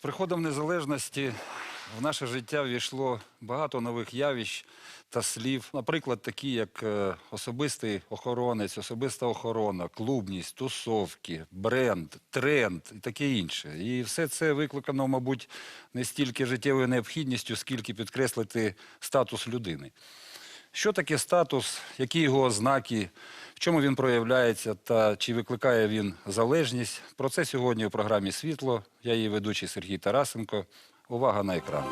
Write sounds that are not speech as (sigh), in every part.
приходом незалежності в наше життя ввійшло багато нових явищ та слів. Наприклад, такі як е, особистий охоронець, особиста охорона, клубність, тусовки, бренд, тренд і таке інше. І все це викликано, мабуть, не стільки життєвою необхідністю, скільки підкреслити статус людини. Що таке статус, які його ознаки, чому він проявляється та чи викликає він залежність? Про це сьогодні у програмі Світло. Я її ведучий Сергій Тарасенко. Увага на екран.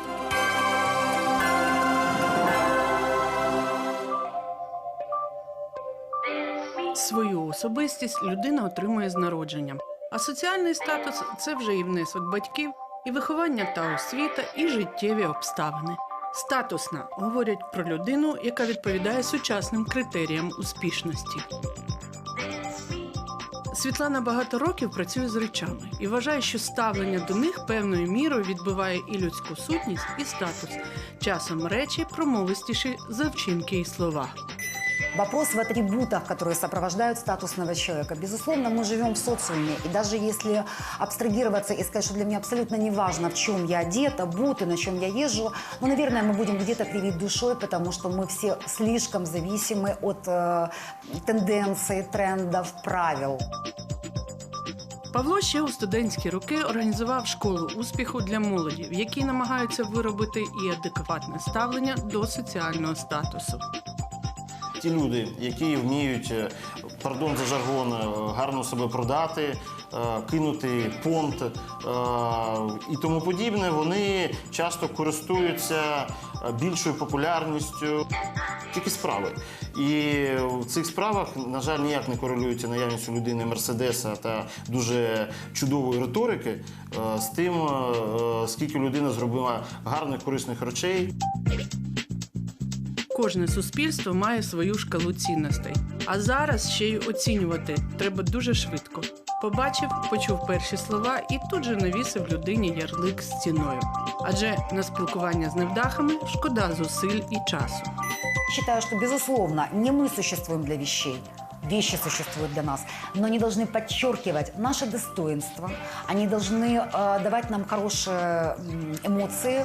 Свою особистість людина отримує з народження. А соціальний статус це вже і внесок батьків, і виховання та освіта, і життєві обставини. Статусна говорять про людину, яка відповідає сучасним критеріям успішності. Світлана багато років працює з речами і вважає, що ставлення до них певною мірою відбиває і людську сутність, і статус. Часом речі промовистіші за вчинки і слова. Вопрос в атрибутах, которые сопровождают статусного человека. Безусловно, мы живем в социуме. И даже если абстрагироваться и сказать, что для меня абсолютно не важно, в чем я одета, бут и на чем я езжу, ну, наверное, мы будем где-то кривить душой, потому что мы все слишком зависимы от э, тенденций, трендов, правил. Павло ще у студентські роки організував школу успіху для молоді, в якій намагаються виробити і адекватне ставлення до соціального статусу. Ті люди, які вміють, е, пардон за жаргон, е, гарно себе продати, е, кинути понт і тому подібне, вони часто користуються більшою популярністю. Тільки справи. І в цих справах, на жаль, ніяк не корелюється наявність у людини Мерседеса та дуже чудової риторики з тим, скільки людина зробила гарних корисних речей Кожне суспільство має свою шкалу цінностей. А зараз ще й оцінювати треба дуже швидко. Побачив, почув перші слова і тут же навісив людині ярлик з ціною. Адже на спілкування з невдахами шкода зусиль і часу. Считаю, что, безусловно, не мы существуем для вещей. Вещи существуют для нас, но они должны подчеркивать наше достоинство, они должны э, давать нам хорошие м, эмоции.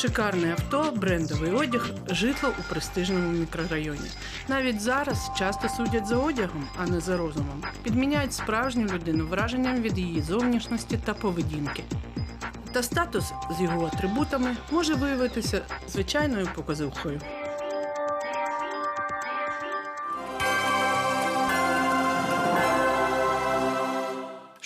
Шикарне авто, брендовий одяг, житло у престижному мікрорайоні. Навіть зараз часто судять за одягом, а не за розумом. Підміняють справжню людину враженням від її зовнішності та поведінки. Та статус з його атрибутами може виявитися звичайною показухою.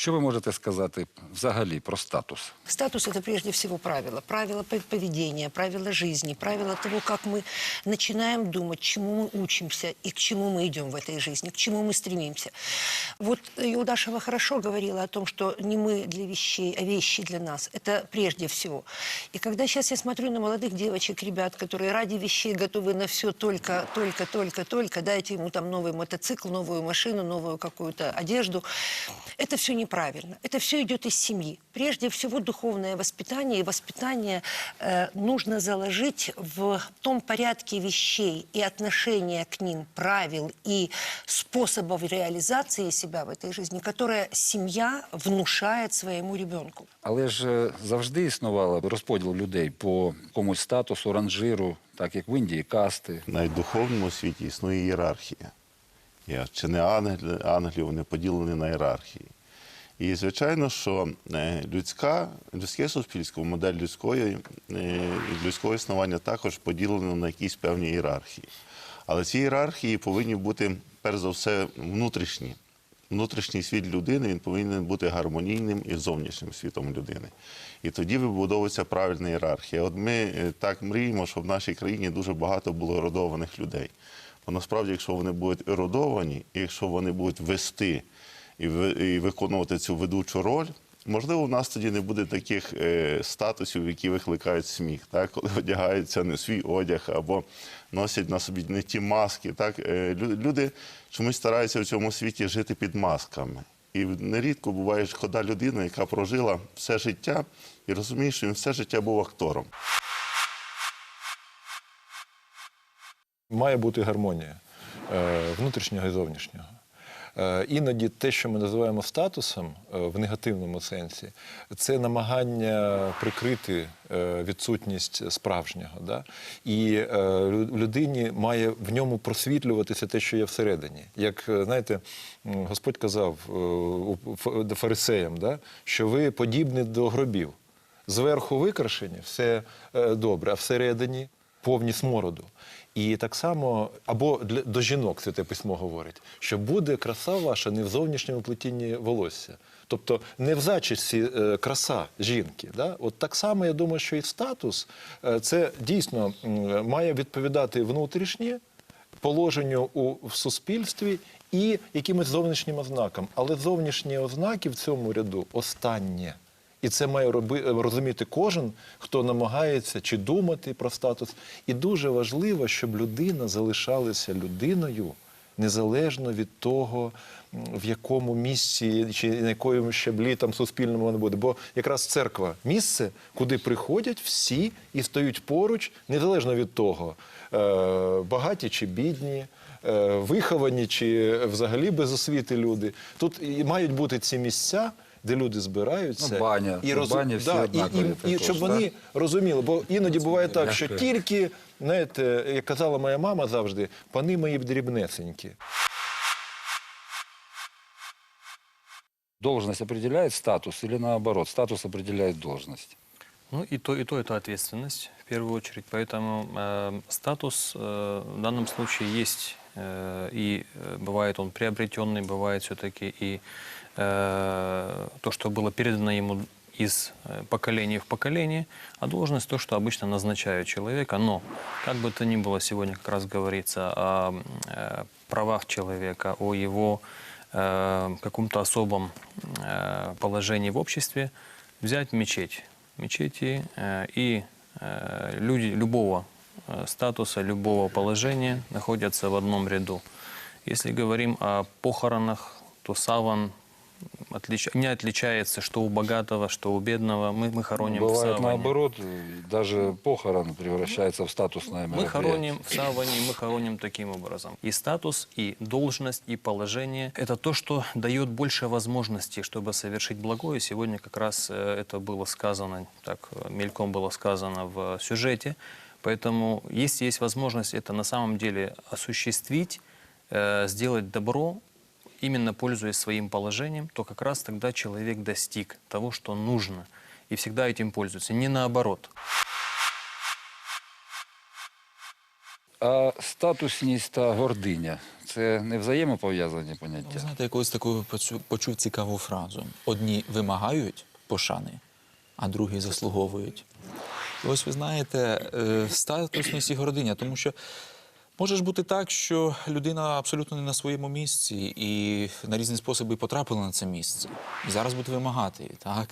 Що ви можете сказати взагалі про статус? Статус – это прежде всего. Правила пов- поведения, правила жизни, правила того, как мы начинаем думать, чему мы учимся и к чему мы идем в этой жизни, к чему мы стремимся. Вот Юлдашева хорошо говорила о том, что не мы для вещей, а вещи для нас. Это прежде всего. И когда сейчас я смотрю на молодых девочек, ребят, которые ради вещей готовы на все только, только, только, только, дайте ему там новый мотоцикл, новую машину, новую какую-то одежду, это все неправильно. Это все идет из семьи. Прежде всего духовное воспитание. И воспитание э, нужно заложить в том порядке вещей и отношения к ним, правил и способов реализации себя в этой жизни, которое семья внушает своему ребенку. Але ж е, завжди існувало розподіл людей по комусь статусу, ранжиру, так як в Індії, касти. навіть в духовному світі існує ієрархія. Я, чи не англи, ангелі, вони поділені на ієрархії. І звичайно, що е, людська, людське суспільство, модель людської, е, людського існування також поділено на якісь певні ієрархії. Але ці ієрархії повинні бути, перш за все, внутрішні. Внутрішній світ людини він повинен бути гармонійним із зовнішнім світом людини. І тоді вибудовується правильна ієрархія. От ми е, так мріємо, що в нашій країні дуже багато було ерудованих людей. Бо насправді, якщо вони будуть ерудовані, і якщо вони будуть вести і, і виконувати цю ведучу роль, можливо, у нас тоді не буде таких е, статусів, які викликають сміх, так? коли одягаються не свій одяг або носять на собі не ті маски. Так? Е, люди чомусь стараються в цьому світі жити під масками. І нерідко буває шкода людина, яка прожила все життя і розуміє, що він все життя був актором. Має бути гармонія е, внутрішнього і зовнішнього. Е, Іноді те, що ми називаємо статусом е, в негативному сенсі, це намагання прикрити е, відсутність справжнього. Да? І людині має в ньому просвітлюватися те, що є всередині. Як знаєте, Господь казав фарисеям, да? що ви подібні до гробів. Зверху викрашені, все добре, а всередині повні смороду. І так само, або для, до жінок святе письмо говорить, що буде краса ваша не в зовнішньому плетінні волосся. Тобто не в зачісті е, краса жінки. Да? От так само я думаю, що і статус е, це дійсно м, має відповідати внутрішнє положенню у в суспільстві і якимось зовнішнім ознакам. Але зовнішні ознаки в цьому ряду останнє. І це має роби, розуміти кожен, хто намагається чи думати про статус. І дуже важливо, щоб людина залишалася людиною незалежно від того, в якому місці чи на якому щаблі там суспільному вона буде. Бо якраз церква місце, куди приходять всі і стоять поруч, незалежно від того, е, багаті чи бідні. е, Виховані чи взагалі без освіти люди. Тут і мають бути ці місця, де люди збираються Ну, баня. і, Ну, розу- бані всі да, і, однакові і, і також, щоб так? вони розуміли. Бо іноді буває так, що Дякую. тільки, знаєте, як казала моя мама завжди, пани мої дрібнесенькі. Должность определяет статус или наоборот, статус определяет должность? Ну и то, и то это ответственность в первую очередь. Поэтому э, статус э, в данном случае есть. э, и э, бывает он приобретенный, бывает все-таки и э, то, что было передано ему из э, поколения в поколение, а должность то, что обычно назначают человека. Но, как бы то ни было, сегодня как раз говорится о э, правах человека, о его э, каком-то особом э, положении в обществе, взять мечеть. Мечети э, и э, люди любого э, статуса, любого положения находятся в одном ряду. Если говорим о похоронах, то саван отлич- не отличается, что у богатого, что у бедного. Мы, мы хороним в Бывает саване. наоборот, даже похорон превращается в статусное Мы мероприятие. хороним в саване, мы хороним таким образом. И статус, и должность, и положение – это то, что дает больше возможностей, чтобы совершить благое. Сегодня как раз э, это было сказано, так мельком было сказано в сюжете. Поэтому если есть возможность это на самом деле осуществить, э, сделать добро, именно пользуясь своим положением, то как раз тогда человек достиг того, что нужно. И всегда этим пользуется, не наоборот. А статусність та гординя це не взаємопов'язані Ви поняття. знаєте, якось таку почув, почув цікаву фразу. Одні вимагають пошани, а другі заслуговують. Ось ви знаєте, е, статусність і гординя, тому що може ж бути так, що людина абсолютно не на своєму місці і на різні способи потрапила на це місце. І зараз буде вимагати, так?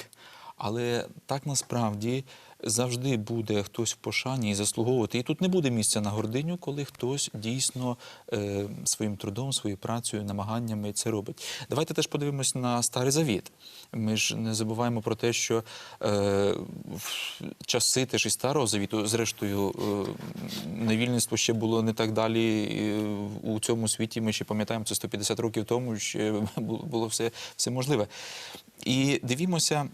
Але так насправді завжди буде хтось в пошані і заслуговувати. І тут не буде місця на гординю, коли хтось дійсно е, своїм трудом, своєю працею, намаганнями це робить. Давайте теж подивимось на Старий Завіт. Ми ж не забуваємо про те, що е, в часи теж і Старого Завіту, зрештою, е, невільництво ще було не так далі е, у цьому світі. Ми ще пам'ятаємо, це 150 років тому ще було, все, все можливе. І дивімося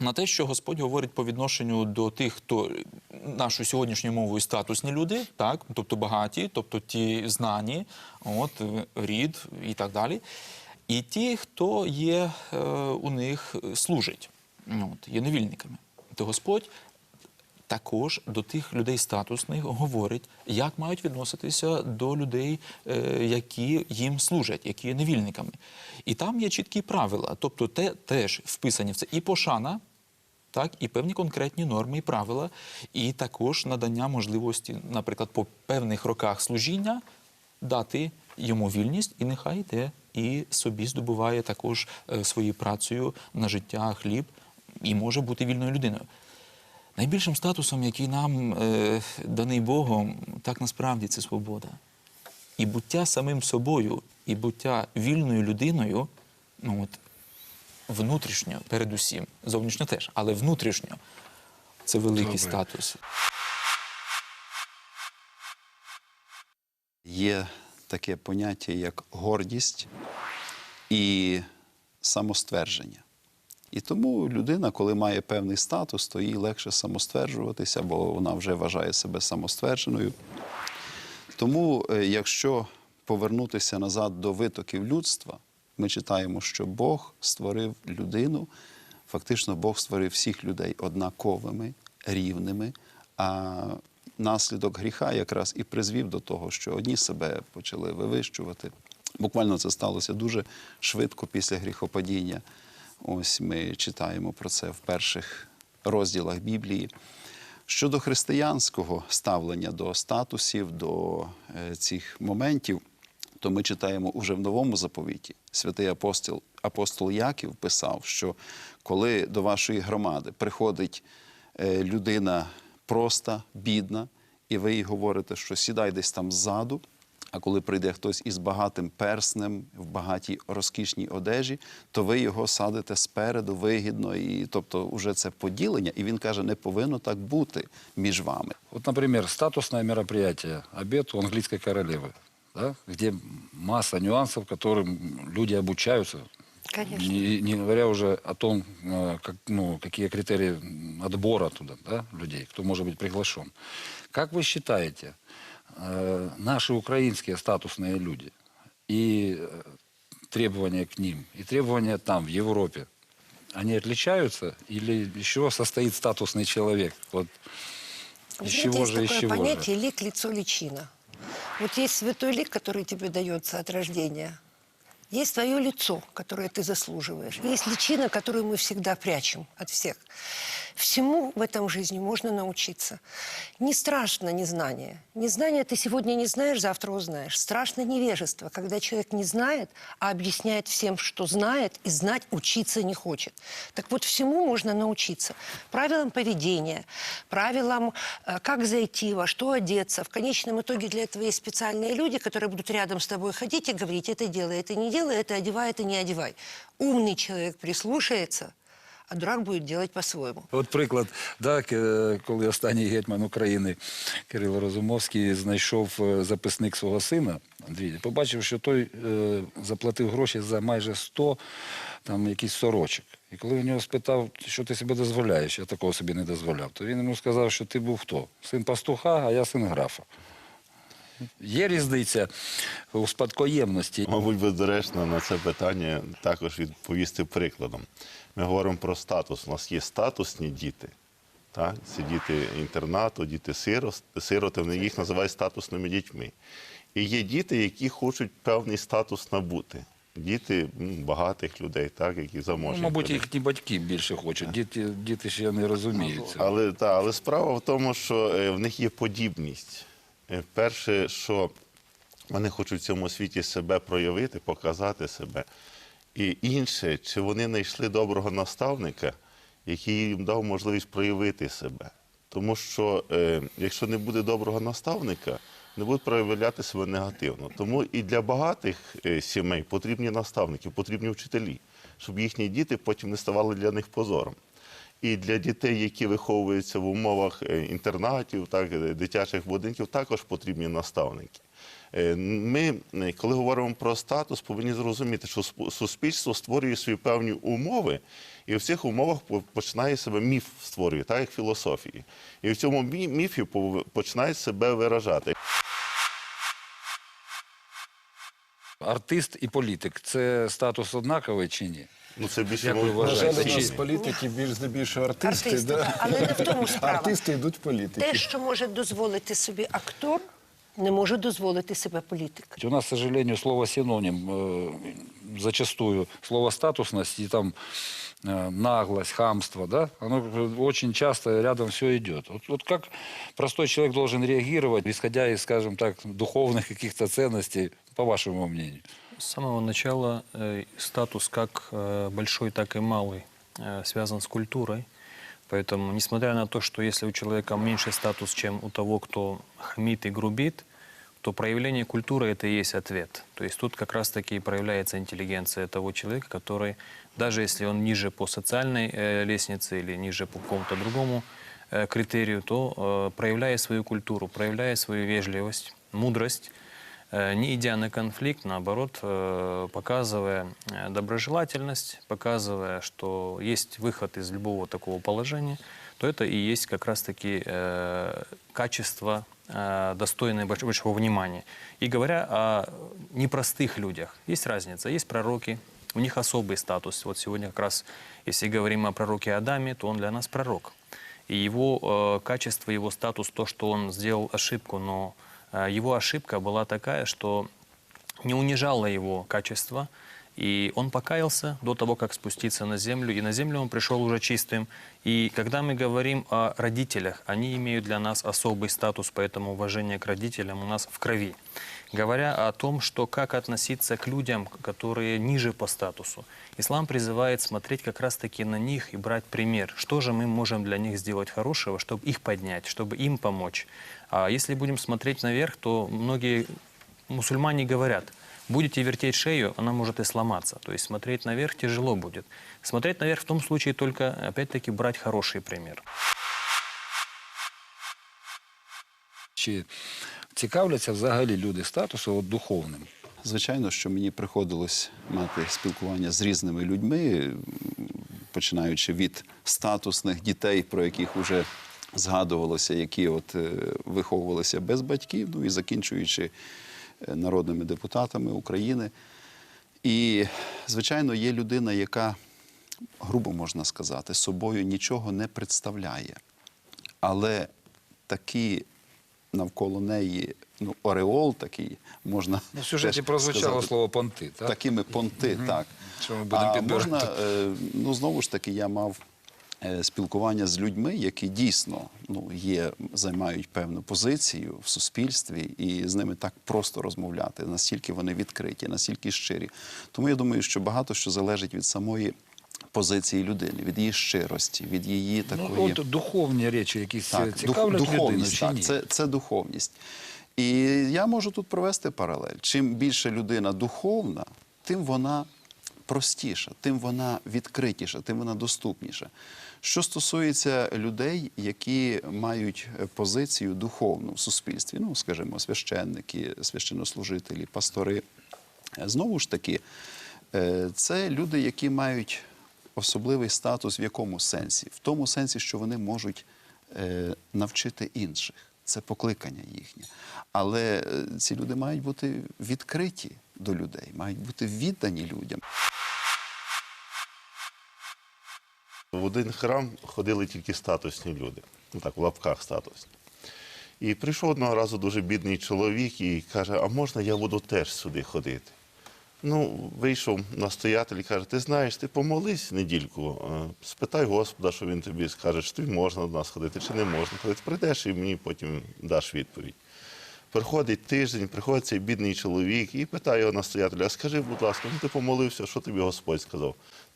на те, що Господь говорить по відношенню до тих, хто нашою сьогоднішньою мовою статусні люди, так, тобто багаті, тобто ті знані, от, рід і так далі. І ті, хто є е, у них служить, от, є невільниками. То Господь також до тих людей статусних говорить, як мають відноситися до людей, е, які їм служать, які є невільниками. І там є чіткі правила. Тобто, те теж вписані в це і пошана, так, і певні конкретні норми і правила, і також надання можливості, наприклад, по певних роках служіння дати йому вільність, і нехай йде і собі здобуває також е, своєю працею на життя, хліб, і може бути вільною людиною. Найбільшим статусом, який нам е, даний Богом, так насправді це свобода. І буття самим собою, і буття вільною людиною, ну от внутрішньо, передусім, зовнішньо теж, але внутрішньо це великий Добре. статус. Є таке поняття, як гордість, і самоствердження. І тому людина, коли має певний статус, то їй легше самостверджуватися, бо вона вже вважає себе самоствердженою. Тому, е, якщо повернутися назад до витоків людства, ми читаємо, що Бог створив людину, фактично Бог створив всіх людей однаковими, рівними. А наслідок гріха якраз і призвів до того, що одні себе почали вивищувати. Буквально це сталося дуже швидко після гріхопадіння. Ось ми читаємо про це в перших розділах Біблії. Щодо християнського ставлення до статусів, до е, цих моментів, то ми читаємо уже в новому заповіті. Святий апостол, апостол Яків писав, що коли до вашої громади приходить е, людина проста, бідна, і ви їй говорите, що сідай десь там ззаду, а коли прийде хтось із багатим перснем в багатій розкішній одежі, то ви його садите спереду вигідно, і тобто уже це поділення, і він каже, не повинно так бути між вами. Вот, например, статусное мероприятие, обед у английской королевы, да, где масса нюансов, которым люди обучаются. Конечно. Не, не говоря уже о том, э, как, ну, какие критерии отбора туда да, людей, кто может быть приглашен. Как вы считаете, э, наши украинские статусные люди и э, требования к ним, и требования там, в Европе, они отличаются или еще состоит статусный человек? Вот из чего есть же, из такое чего же? понятие лик, лицо, личина. Вот есть святой лик, который тебе дается от рождения. Есть твое лицо, которое ты заслуживаешь. Есть личина, которую мы всегда прячем от всех. Всему в этом жизни можно научиться. Не страшно незнание. Незнание ты сегодня не знаешь, завтра узнаешь. Страшно невежество, когда человек не знает, а объясняет всем, что знает, и знать учиться не хочет. Так вот, всему можно научиться. Правилам поведения, правилам, э, как зайти, во что одеться. В конечном итоге для этого есть специальные люди, которые будут рядом с тобой ходить и говорить, это делай, это не делай, это одевай, это не одевай. Умный человек прислушается, а дурак будет делать по-своему. От приклад, да, коли останній гетьман України Кирило Розумовський знайшов е, записник свого сина Андрія, побачив, що той е, заплатив гроші за майже 100 там якийсь сорочок. І коли він нього спитав, що ти собі дозволяєш, я такого собі не дозволяв, то він йому сказав, що ти був хто? Син пастуха, а я син графа. Є різниця у спадкоємності. Мабуть, би доречно на це питання також відповісти прикладом. Ми говоримо про статус. У нас є статусні діти. Так? Це діти інтернату, діти сироти, вони їх називають статусними дітьми. І є діти, які хочуть певний статус набути. Діти багатих людей, так, які Ну, мабуть, їхні батьки більше хочуть. Діти, діти ще не розуміють. цього. Але, та, але справа в тому, що е, в них є подібність. Е, Перше, що вони хочуть в цьому світі себе проявити, показати себе. І інше, чи вони знайшли доброго наставника, який їм дав можливість проявити себе. Тому що е, якщо не буде доброго наставника, не будуть проявляти себе негативно. Тому і для багатих е, сімей потрібні наставники, потрібні вчителі, щоб їхні діти потім не ставали для них позором. І для дітей, які виховуються в умовах е, інтернатів, так, е, дитячих будинків, також потрібні наставники. Е, Ми, коли говоримо про статус, повинні зрозуміти, що суспільство створює свої певні умови, і в цих умовах починає себе міф створює, так як філософії. І в цьому міфі починає себе виражати. Артист і політик це статус однаковий чи ні? Ну, це більше Як ви мов- На жаль, вважаєте? у нас Чи- політики більш здебільшого артисти, Артисти, да? так. Але не в тому справа. артисти йдуть в політики. Те, що може дозволити собі актор, не може дозволити себе політик. У нас, к сожалению, слово синоним э, зачастую, слово статусность и там э, наглость, хамство, да, оно э, очень часто рядом все идет. Вот, вот как простой человек должен реагировать, исходя из, скажем так, духовных каких-то (laughs) ценностей, по вашему мнению? С самого начала э, статус как э, большой, так и малый э, связан с культурой. Поэтому, несмотря на то, что если у человека меньше статус, чем у того, кто хамит и грубит, то проявление культуры – это и есть ответ. То есть тут как раз-таки проявляется интеллигенция того человека, который, даже если он ниже по социальной лестнице или ниже по какому-то другому критерию, то, проявляя свою культуру, проявляя свою вежливость, мудрость, не идя на конфликт, наоборот, э, показывая э, доброжелательность, показывая, что есть выход из любого такого положения, то это и есть как раз-таки э, качество, э, достойное больш- большого внимания. И говоря о непростых людях, есть разница. Есть пророки, у них особый статус. Вот сегодня как раз, если говорим о пророке Адаме, то он для нас пророк. И его э, качество, его статус, то, что он сделал ошибку, но э, его ошибка была такая, что не унижала его качество, и он покаялся до того, как спуститься на землю, и на землю он пришел уже чистым. И когда мы говорим о родителях, они имеют для нас особый статус, поэтому уважение к родителям у нас в крови. Говоря о том, что как относиться к людям, которые ниже по статусу, ислам призывает смотреть как раз-таки на них и брать пример. Что же мы можем для них сделать хорошего, чтобы их поднять, чтобы им помочь. А если будем смотреть наверх, то многие мусульмане говорят, будете вертеть шею, она может и сломаться. То есть смотреть наверх тяжело будет. Смотреть наверх в том случае только, опять-таки, брать хороший пример. Чи цікавляться взагалі люди статусу от, духовним? Звичайно, що мені приходилось мати спілкування з різними людьми, починаючи від статусних дітей, про яких вже згадувалося, які от е, виховувалися без батьків, ну і закінчуючи народними депутатами України. І, звичайно, є людина, яка, грубо можна сказати, собою нічого не представляє. Але такі навколо неї ну, ореол такий можна. Ну, в сюжеті прозвучало сказати, слово понти, так? Такими понти, так. Що ми будемо а підбирати? можна, е, ну знову ж таки, я мав е, спілкування з людьми, які дійсно ну, є, займають певну позицію в суспільстві, і з ними так просто розмовляти, настільки вони відкриті, настільки щирі. Тому я думаю, що багато що залежить від самої позиції людини, від її щирості, від її такої. Ну, от духовні речі якісь Так, цікавлять людину чи так, ні? це, це духовність. І я можу тут провести паралель. Чим більше людина духовна, тим вона простіша, тим вона відкритіша, тим вона доступніша. Що стосується людей, які мають е, позицію духовну в суспільстві, ну, скажімо, священники, священнослужителі, пастори, е, знову ж таки, е, це люди, які мають особливий статус в якому сенсі? В тому сенсі, що вони можуть навчити інших. Це покликання їхнє. Але е, ці люди мають бути відкриті до людей, мають бути віддані людям. В один храм ходили тільки статусні люди, ну так, в лапках статусні. І прийшов одного разу дуже бідний чоловік і каже: А можна я буду теж сюди ходити? Ну, вийшов настоятель і каже: Ти знаєш, ти помолись недільку, е, спитай Господа, що він тобі скаже, чи тобі можна до нас ходити, чи не можна ходити. Прийдеш і мені потім даш відповідь. Приходить тиждень, приходить цей бідний чоловік і питає його настоятеля, а скажи, будь ласка, ну ти помолився, що тобі Господь сказав?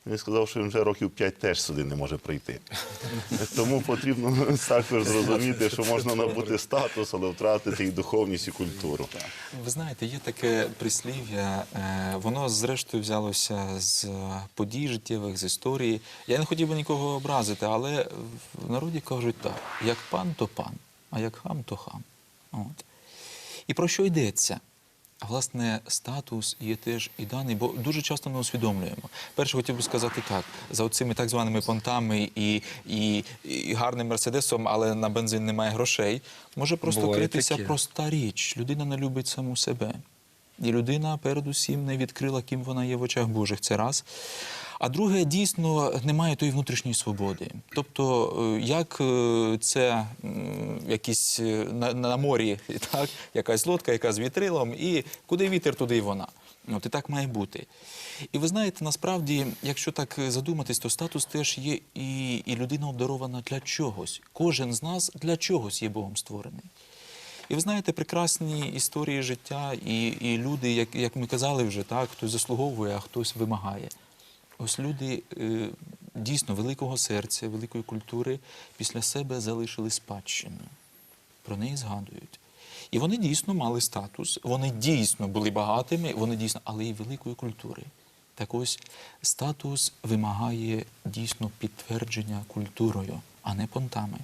Він сказав, що він вже років п'ять теж сюди не може прийти. Тому потрібно (laughs) також зрозуміти, що можна набути статус, але втратити і духовність, і культуру. Ви знаєте, є таке прислів'я, е, воно зрештою взялося з подій життєвих, з історії. Я не хотів би нікого образити, але в народі кажуть так: як пан, то пан, а як хам, то хам. І про що йдеться? Власне, статус є теж і даний, бо дуже часто не усвідомлюємо. Перше хотів би сказати так: за оцими так званими понтами і, і, і гарним мерседесом, але на бензин немає грошей, може просто Буває критися проста річ. Людина не любить саму себе. І людина передусім не відкрила, ким вона є в очах Божих. Це раз. А друге, дійсно немає тої внутрішньої свободи. Тобто, е, як е, це якісь е, на, на морі, (laughs) так, якась лодка, яка з вітрилом, і куди вітер, туди й вона. От і так має бути. І ви знаєте, насправді, якщо так задуматись, то статус теж є і, і людина обдарована для чогось. Кожен з нас для чогось є Богом створений. І ви знаєте, прекрасні історії життя, і, і люди, як, як ми казали вже, так, хтось заслуговує, а хтось вимагає. Ось люди е, дійсно великого серця, великої культури після себе залишили спадщину. Про неї згадують. І вони дійсно мали статус, вони дійсно були багатими, вони дійсно, але і великої культури. Так ось статус вимагає дійсно підтвердження культурою, а не понтами.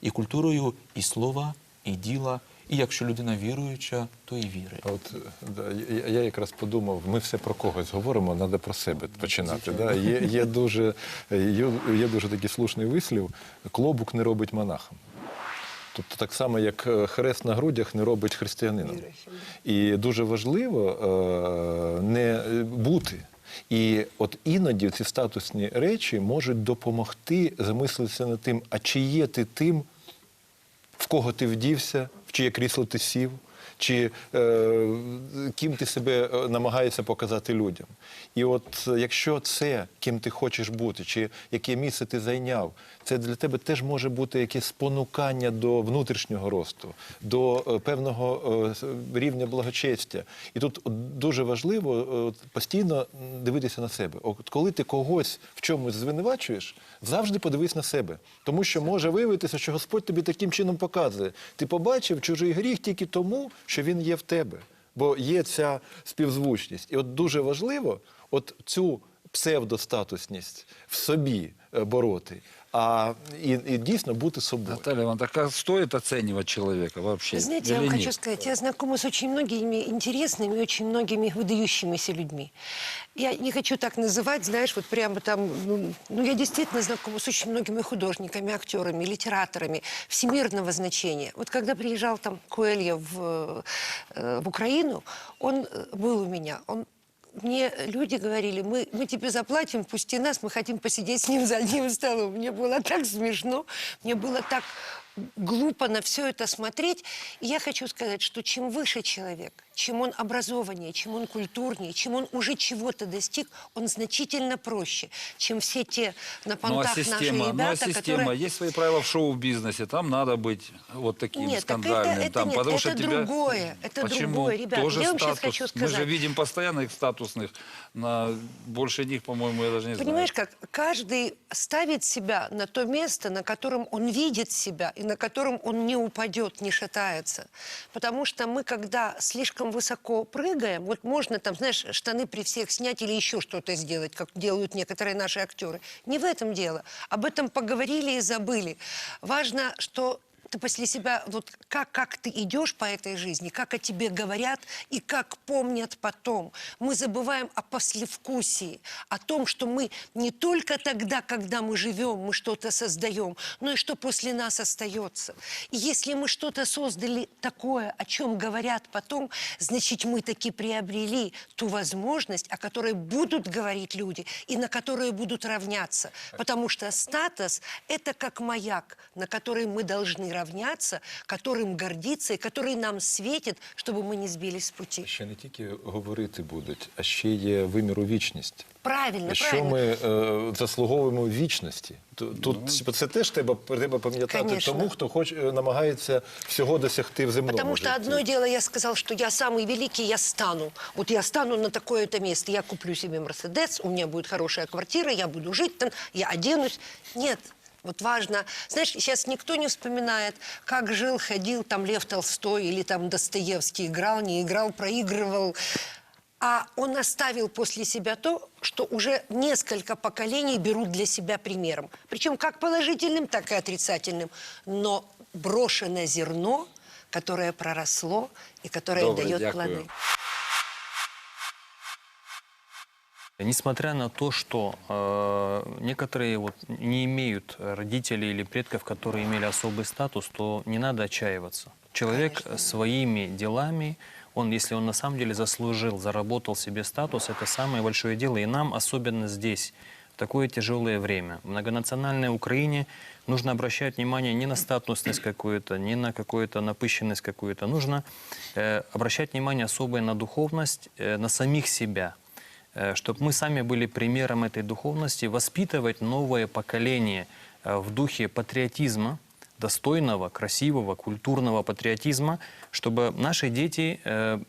І культурою і слова, і діла. І якщо людина віруюча, то і віри. А От да, я, я якраз подумав, ми все про когось говоримо, треба про себе починати. Да? Є, є, дуже, є, є дуже такий слушний вислів: клобук не робить монахом. Тобто так само, як е, хрест на грудях не робить християнином. І дуже важливо е, не бути. І от іноді ці статусні речі можуть допомогти замислитися над тим, а чи є ти тим, в кого ти вдівся, в чиє крісло ти сів, чи е, ким ти себе е, намагаєшся показати людям. І от е, якщо це, ким ти хочеш бути, чи яке місце ти зайняв, це для тебе теж може бути якесь спонукання до внутрішнього росту, до е, певного е, рівня благочестя. І тут дуже важливо постійно дивитися на себе. От коли ти когось в чомусь звинувачуєш, завжди подивись на себе. Тому що може виявитися, що Господь тобі таким чином показує. Ти побачив чужий гріх тільки тому, що він є в тебе. Бо є ця співзвучність. І от дуже важливо от цю псевдостатусність в собі е, бороти, а і, і дійсно бути собою. Наталья Ивановна, так а стоит оценивать человека вообще? Вы знаете, я или вам нет? хочу сказать, я знакома с очень многими интересными, очень многими выдающимися людьми. Я не хочу так называть, знаешь, вот прямо там, ну, ну, я действительно знакома с очень многими художниками, актерами, литераторами всемирного значения. Вот когда приезжал там Куэлья в, э, в Украину, он э, был у меня, он мне люди говорили, мы, мы тебе заплатим, пусти нас, мы хотим посидеть с ним за одним столом. Мне было так смешно, мне было так глупо на все это смотреть. И я хочу сказать, что чем выше человек, чем он образованнее, чем он культурнее, чем он уже чего-то достиг, он значительно проще, чем все те на Ну а понтах система, наши ну а ребята, система, которые... есть свои правила в шоу-бизнесе, там надо быть вот таким Нет, так это- скандальным. это там, нет, потому это что тебя... другое, это Почему? другое, ребят. Тоже Я вам статус. хочу Мы же сказать. видим постоянных статусных, на больше них, по-моему, я даже не Понимаешь, знаю. как каждый ставит себя на то место, на котором он видит себя и на котором он не упадет, не шатается. Потому что мы, когда слишком высоко прыгаем, вот можно там, знаешь, штаны при всех снять или еще что-то сделать, как делают некоторые наши актеры. Не в этом дело. Об этом поговорили и забыли. Важно, что ты после себя, вот как, как ты идешь по этой жизни, как о тебе говорят и как помнят потом. Мы забываем о послевкусии, о том, что мы не только тогда, когда мы живем, мы что-то создаем, но и что после нас остается. И если мы что-то создали такое, о чем говорят потом, значит, мы таки приобрели ту возможность, о которой будут говорить люди и на которые будут равняться. Потому что статус – это как маяк, на который мы должны равняться, которым гордиться и который нам светит, чтобы мы не сбились с пути. Ще не тільки говорити будуть, а ще є виміру вічність. Правильно, Що правильно. ми е, заслуговуємо вічності? Ту- Тут це теж треба, треба пам'ятати Конечно. тому, хто хоч е, намагається всього досягти в земному Потому что житті. одно дело, я сказал, что я самый великий, я стану. Вот я стану на такое-то место, я куплю себе Мерседес, у меня будет хорошая квартира, я буду жить там, я оденусь. Нет, вот важно, знаешь, сейчас никто не вспоминает, как жил, ходил там Лев Толстой или там Достоевский играл, не играл, проигрывал. А он оставил после себя то, что уже несколько поколений берут для себя примером. Причем как положительным, так и отрицательным. Но брошенное зерно, которое проросло и которое Добре, дает дякую. плоды. Несмотря на то, что э, некоторые вот не имеют родителей или предков, которые имели особый статус, то не надо отчаиваться. Человек своими делами, он, если он на самом деле заслужил, заработал себе статус, это самое большое дело. И нам, особенно здесь, в такое тяжелое время, в многонациональной Украине, нужно обращать внимание не на статусность какую-то, не на какую-то напыщенность какую-то. Нужно э, обращать внимание особое на духовность, э, на самих себя чтобы мы сами были примером этой духовности, воспитывать новое поколение э, в духе патриотизма, достойного, красивого, культурного патриотизма, чтобы наши дети э,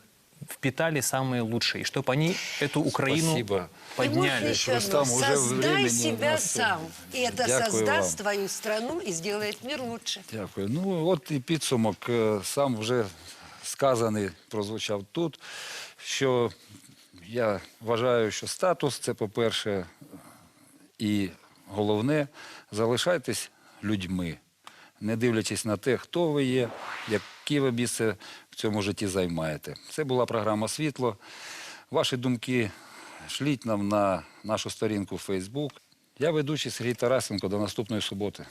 впитали самые лучшие, и чтобы они эту Украину Спасибо. И можно подняли. еще одно. уже Создай себя сам. И это Дякую создаст вам. твою страну и сделает мир лучше. Дякую. Ну, от і підсумок сам вже сказаний, прозвучав тут, що я вважаю, що статус це, по-перше, і головне, залишайтесь людьми. не дивлячись на те, хто ви є, яке ви місце в цьому житті займаєте. Це була програма Світло. Ваші думки шліть нам на нашу сторінку в Facebook. Я ведучий Сергій Тарасенко. До наступної суботи.